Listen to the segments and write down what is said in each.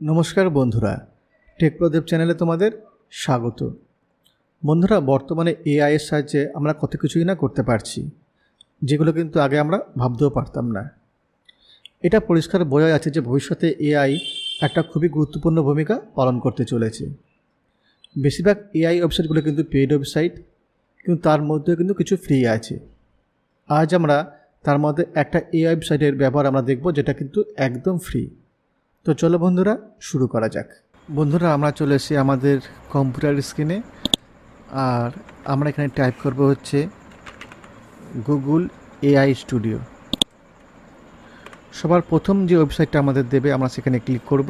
নমস্কার বন্ধুরা টেকপ্রদেব চ্যানেলে তোমাদের স্বাগত। বন্ধুরা, বর্তমানে এআই এর সাহায্যে আমরা কত কিছুই না করতে পারছি, যেগুলো কিন্তু আগে আমরা ভাবতেও পারতাম না। এটা পরিষ্কার বোঝা যাচ্ছে যে ভবিষ্যতে এআই একটা খুবই গুরুত্বপূর্ণ ভূমিকা পালন করতে চলেছে। বেশিরভাগ এআই ওয়েবসাইটগুলো কিন্তু পেইড ওয়েবসাইট কিন্তু তার মধ্যে কিন্তু কিছু ফ্রি আছে। আজ আমরা তার মধ্যে একটা এআই ওয়েবসাইটের ব্যবহার আমরা দেখব, যেটা কিন্তু একদম ফ্রি তো চলো বন্ধুরা, শুরু করা যাক। বন্ধুরা, আমরা চলে এসেছি আমাদের কম্পিউটার স্ক্রিনে। আর আমরা এখানে টাইপ করব হচ্ছে গুগল এআই স্টুডিও সবার প্রথম যে ওয়েবসাইটটা আমাদের দেবে, আমরা সেখানে ক্লিক করব।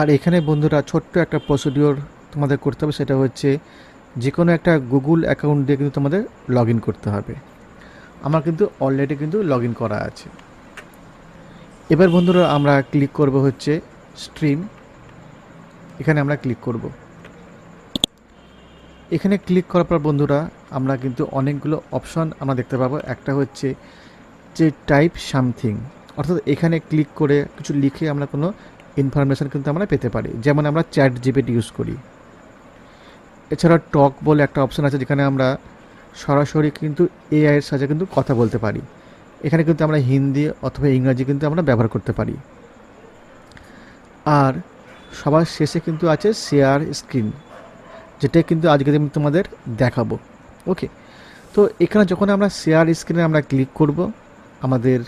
আর এখানে বন্ধুরা, ছোট্ট একটা প্রসিডিওর তোমাদের করতে হবে, সেটা হচ্ছে যে কোনো একটা গুগল অ্যাকাউন্ট দিয়ে কিন্তু তোমাদের লগ করতে হবে। আমার কিন্তু অলরেডি কিন্তু লগ করা আছে। এবার বন্ধুরা আমরা ক্লিক করব হচ্ছে স্ট্রিম এখানে আমরা ক্লিক করব। এখানে ক্লিক করার পর বন্ধুরা আমরা কিন্তু অনেকগুলো অপশন আমরা দেখতে পাবো। একটা হচ্ছে যে টাইপ সামথিং অর্থাৎ এখানে ক্লিক করে কিছু লিখে আমরা কোনো ইনফরমেশান কিন্তু আমরা পেতে পারি। যেমন আমরা চ্যাট জিপিটি ইউজ করি। এছাড়া টক বলে একটা অপশন আছে যেখানে আমরা সরাসরি কিন্তু এআইয়ের সাথে কিন্তু কথা বলতে পারি। এখানে কিন্তু আমরা হিন্দি অথবা ইংরাজি কিন্তু আমরা ব্যবহার করতে পারি। আর সবার শেষে কিন্তু আছে শেয়ার স্ক্রিন যেটা কিন্তু আজকে আমি তোমাদের দেখাবো। ওকে তো এখানে যখন আমরা শেয়ার স্ক্রিনে আমরা ক্লিক করব, আমাদের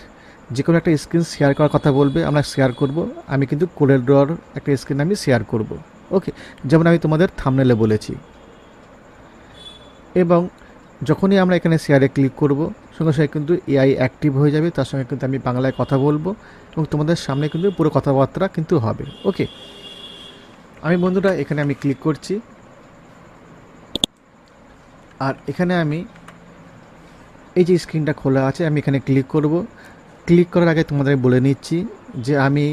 যে কোনো একটা স্ক্রিন শেয়ার করার কথা বলবে, আমরা শেয়ার করব। আমি কিন্তু কোলের ড্রর একটা স্ক্রিন আমি শেয়ার করব। ওকে যেমন আমি তোমাদের থামনেলে বলেছি। এবং যখনই আমরা এখানে শেয়ারে ক্লিক করব সঙ্গে সঙ্গে কিন্তু এআই অ্যাক্টিভ হয়ে যাবে, তার সঙ্গে কিন্তু আমি বাংলায় কথা বলব এবং তোমাদের সামনে কিন্তু পুরো কথাবার্তা কিন্তু হবে। ওকে আমি বন্ধুরা, এখানে আমি ক্লিক করছি। আর এখানে আমি এই যে স্ক্রিনটা খোলা আছে, আমি এখানে ক্লিক করব। ক্লিক করার আগে তোমাদের বলে নিচ্ছি যে আমি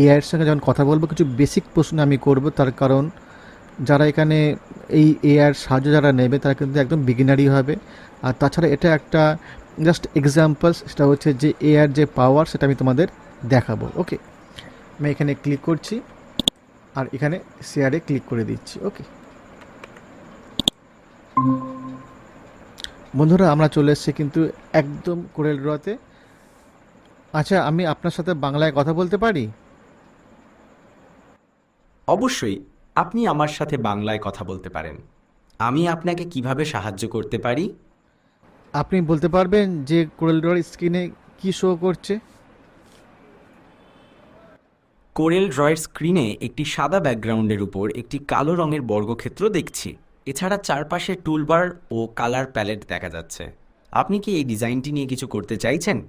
এআইয়ের সঙ্গে যখন কথা বলব, কিছু বেসিক প্রশ্ন আমি করব। তার কারণ যারা এখানে এই এআর সাহায্য যারা নেবে, তারা কিন্তু একদম বিগিনারই হবে। আর তাছাড়া এটা একটা জাস্ট এক্সাম্পলস সেটা হচ্ছে যে এআর যে পাওয়ার সেটা আমি তোমাদের দেখাবো। ওকে আমি এখানে ক্লিক করছি আর এখানে শেয়ারে ক্লিক করে দিচ্ছি। ওকে বন্ধুরা, আমরা চলে এসেছি কিন্তু একদম কোরেল ড্রতে আচ্ছা আমি আপনার সাথে বাংলায় কথা বলতে পারি? অবশ্যই। আপনি আমার সাথে বাংলায় কথা বলতে পারেন। আমি আপনাকে কীভাবে সাহায্য করতে পারি? আপনি বলতে পারবেন যে কোরেল ড্রর স্ক্রিনে কি শো করছে? কোরেল ড্রয়ের স্ক্রিনে একটি সাদা ব্যাকগ্রাউন্ডের উপর একটি কালো রঙের বর্গক্ষেত্র দেখছি। এছাড়া চারপাশে টুলবার ও কালার প্যালেট দেখা যাচ্ছে। আপনি কি এই ডিজাইনটি নিয়ে কিছু করতে চাইছেন?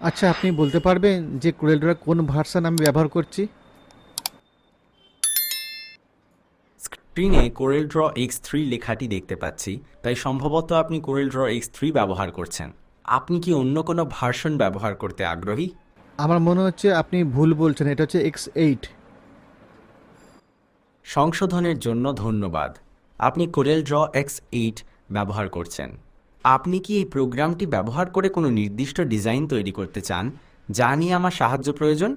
আচ্ছা আপনি বলতে পারবেন যে কোরেল ড্রর কোন ভার্সন আমি ব্যবহার করছি? স্ক্রিনে কোরেল ড্র এক্স থ্রি লেখাটি দেখতে পাচ্ছি তাই সম্ভবত আপনি কোরেল ড্র এক্স থ্রি ব্যবহার করছেন। আপনি কি অন্য কোনো ভার্সন ব্যবহার করতে আগ্রহী? আমার মনে হচ্ছে আপনি ভুল বলছেন এটা হচ্ছে এক্স এইট সংশোধনের জন্য ধন্যবাদ। আপনি কোরেল ড্র এক্স এইট ব্যবহার করছেন। আপনি কি এই প্রোগ্রামটি ব্যবহার করে কোনো নির্দিষ্ট ডিজাইন তৈরি করতে চান যা নিয়ে আমার সাহায্য প্রয়োজন?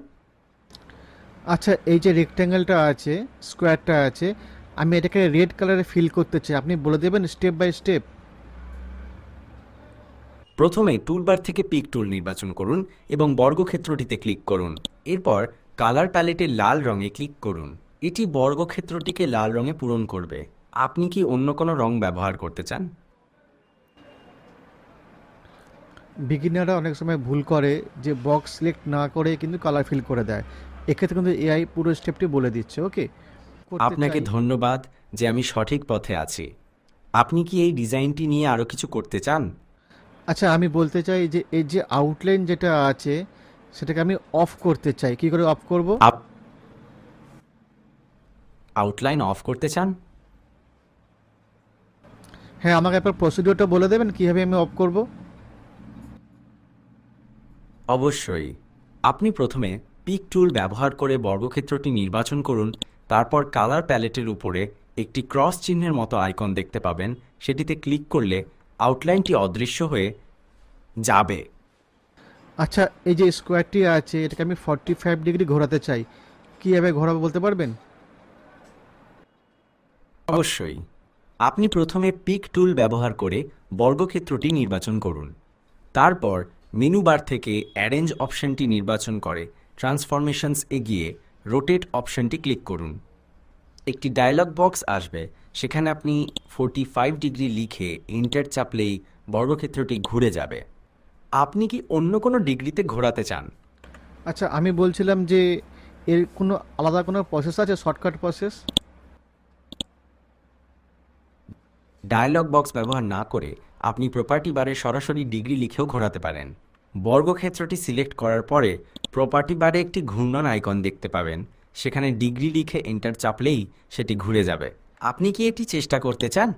আচ্ছা এই যে রেক্ট্যাঙ্গেলটা আছে স্কোয়ারটা আছে আমি এটাকে রেড কালারে ফিল করতে চাই। আপনি বলে দেবেন স্টেপ বাই স্টেপ প্রথমে টুলবার থেকে পিক টুল নির্বাচন করুন এবং বর্গক্ষেত্রটিতে ক্লিক করুন। এরপর কালার প্যালেটে লাল রঙে ক্লিক করুন। এটি বর্গক্ষেত্রটিকে লাল রঙে পূরণ করবে। আপনি কি অন্য কোনো রং ব্যবহার করতে চান? বিগিনাররা অনেক সময় ভুল করে যে বক্স সিলেক্ট না করে কিন্তু কালার ফিল করে দেয়। এক্ষেত্রে কিন্তু এআই পুরো স্টেপটি বলে দিচ্ছে ওকে আপনাকে ধন্যবাদ যে আমি সঠিক পথে আছি। আপনি কি এই ডিজাইনটি নিয়ে আরও কিছু করতে চান? আচ্ছা আমি বলতে চাই যে এই যে আউটলাইন যেটা আছে সেটাকে আমি অফ করতে চাই। কি করে অফ করব? আপ আউটলাইন অফ করতে চান? হ্যাঁ আমাকে একবার প্রসিডিওরটা বলে দেবেন কীভাবে আমি অফ করব? অবশ্যই। আপনি প্রথমে পিক টুল ব্যবহার করে বর্গক্ষেত্রটি নির্বাচন করুন তারপর কালার প্যালেটের উপরে একটি ক্রস চিহ্নের মতো আইকন দেখতে পাবেন। সেটিতে ক্লিক করলে আউটলাইনটি অদৃশ্য হয়ে যাবে। আচ্ছা এই যে স্কোয়ারটি আছে এটাকে আমি ফর্টি ফাইভ ডিগ্রি ঘোরাতে চাই। কীভাবে ঘোরাবো বলতে পারবেন? অবশ্যই। আপনি প্রথমে পিক টুল ব্যবহার করে বর্গক্ষেত্রটি নির্বাচন করুন। তারপর মেনু বার থেকে অ্যারেঞ্জ অপশনটি নির্বাচন করে। ট্রান্সফরমেশনস এগিয়ে রোটেট অপশনটি ক্লিক করুন। একটি ডায়লগ বক্স আসবে সেখানে আপনি ফোরটি ফাইভ ডিগ্রি লিখে এন্টার চাপলেই বর্গক্ষেত্রটি ঘুরে যাবে। আপনি কি অন্য কোনো ডিগ্রিতে ঘোরাতে চান? আচ্ছা আমি বলছিলাম যে এর কোনো আলাদা কোনো প্রসেস আছে শর্টকাট প্রসেস ডায়লগ বক্স ব্যবহার না করে আপনি প্রপার্টি বারে সরাসরি ডিগ্রি লিখেও ঘোরাতে পারেন। বর্গক্ষেত্রটি সিলেক্ট করার পরে প্রপার্টি বারে একটি ঘূর্ণন আইকন দেখতে পাবেন। সেখানে ডিগ্রি লিখে এন্টার চাপলেই সেটি ঘুরে যাবে। আপনি কি এটি চেষ্টা করতে চান?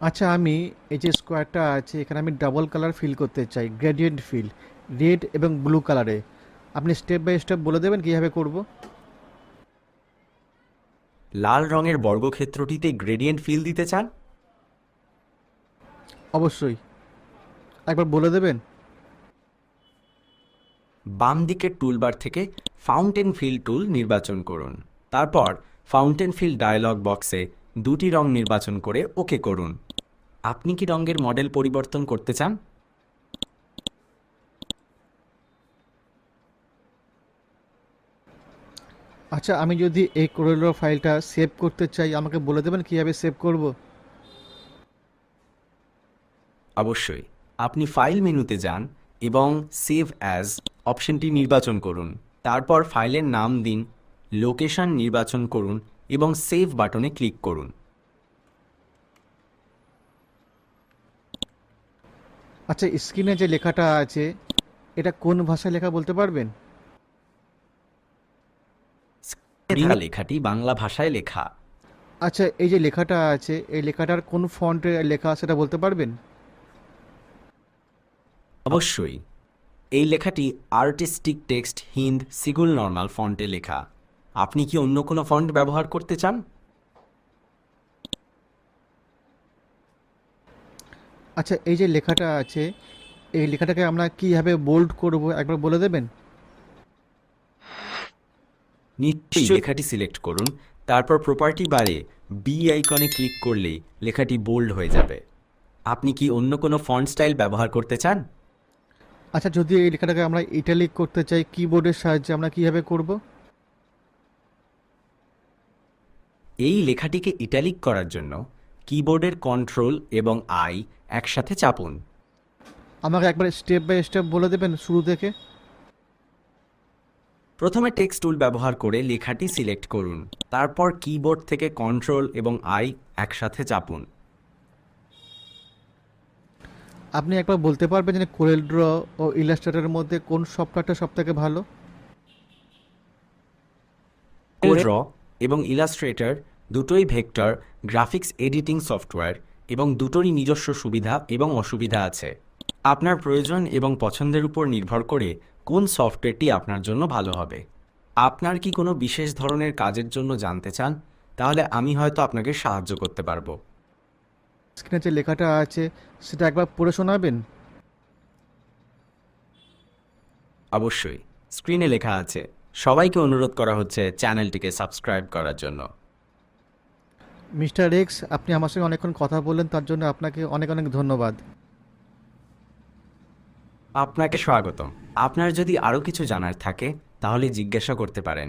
আচ্ছা আমি এই যে স্কোয়ারটা আছে, এখানে আমি ডাবল কালার ফিল করতে চাই গ্রেডিয়েন্ট ফিল রেড এবং ব্লু কালারে আপনি স্টেপ বাই স্টেপ বলে দেবেন কীভাবে করব? লাল রঙের বর্গক্ষেত্রটিতে গ্রেডিয়েন্ট ফিল দিতে চান? অবশ্যই। একবার বলে দেবেন? বাম দিকের টুলবার থেকে ফাউন্টেন ফিল টুল নির্বাচন করুন। তারপর ফাউন্টেন ফিল ডায়লগ বক্সে দুটি রং নির্বাচন করে ওকে করুন। আপনি কি রঙের মডেল পরিবর্তন করতে চান? আচ্ছা আমি যদি এই কোরেলোর ফাইলটা সেভ করতে চাই আমাকে বলে দেবেন কীভাবে সেভ করব? অবশ্যই। আপনি ফাইল মেনুতে যান এবং সেভ অ্যাজ অপশনটি নির্বাচন করুন। তারপর ফাইলের নাম দিন লোকেশন নির্বাচন করুন এবং সেভ বাটনে ক্লিক করুন। আচ্ছা স্ক্রিনে যে লেখাটা আছে এটা কোন ভাষায় লেখা বলতে পারবেন? লেখাটি বাংলা ভাষায় লেখা। আচ্ছা এই যে লেখাটা আছে এই লেখাটার কোন ফন্টে লেখা সেটা বলতে পারবেন? অবশ্যই। এই লেখাটি আর্টিস্টিক টেক্সট হিন্দ সিগুল নর্মাল ফন্টে লেখা। আপনি কি অন্য কোনো ফন্ট ব্যবহার করতে চান? আচ্ছা এই যে লেখাটা আছে এই লেখাটাকে আমরা কীভাবে বোল্ড করব একবার বলে দেবেন? নিশ্চয়ই লেখাটি সিলেক্ট করুন। তারপর প্রপার্টি বারে বি আইকনে ক্লিক করলেই লেখাটি বোল্ড হয়ে যাবে। আপনি কি অন্য কোনো ফন্ট স্টাইল ব্যবহার করতে চান? আচ্ছা যদি এই লেখাটাকে আমরা ইটালিক করতে চাই কিবোর্ডের সাহায্যে আমরা কীভাবে করব? এই লেখাটিকে ইটালিক করার জন্য কিবোর্ডের কন্ট্রোল এবং আই একসাথে চাপুন। আমাকে একবার স্টেপ বাই স্টেপ বলে দেবেন শুরু থেকে? প্রথমে টেক্সট টুল ব্যবহার করে লেখাটি সিলেক্ট করুন। তারপর কিবোর্ড থেকে কন্ট্রোল এবং আই একসাথে চাপুন। আপনি একবার বলতে পারবেন যে কোরেল ড্র ও ইলাস্ট্রেটরের মধ্যে কোন সফটওয়্যারটা সবথেকে ভালো? ড্র এবং ইলাস্ট্রেটর দুটোই ভেক্টর গ্রাফিক্স এডিটিং সফটওয়্যার এবং দুটোরই নিজস্ব সুবিধা এবং অসুবিধা আছে। আপনার প্রয়োজন এবং পছন্দের উপর নির্ভর করে কোন সফটওয়্যারটি আপনার জন্য ভালো হবে? আপনার কি কোনো বিশেষ ধরনের কাজের জন্য জানতে চান? তাহলে আমি হয়তো আপনাকে সাহায্য করতে পারব। স্ক্রিনে যে লেখাটা আছে সেটা একবার পড়ে শোনাবেন? অবশ্যই। স্ক্রিনে লেখা আছে সবাইকে অনুরোধ করা হচ্ছে চ্যানেলটিকে সাবস্ক্রাইব করার জন্য। মিস্টার এক্স আপনি আমার সঙ্গে অনেকক্ষণ কথা বললেন তার জন্য আপনাকে অনেক অনেক ধন্যবাদ। আপনাকে স্বাগত আপনার যদি আরও কিছু জানার থাকে তাহলে জিজ্ঞাসা করতে পারেন।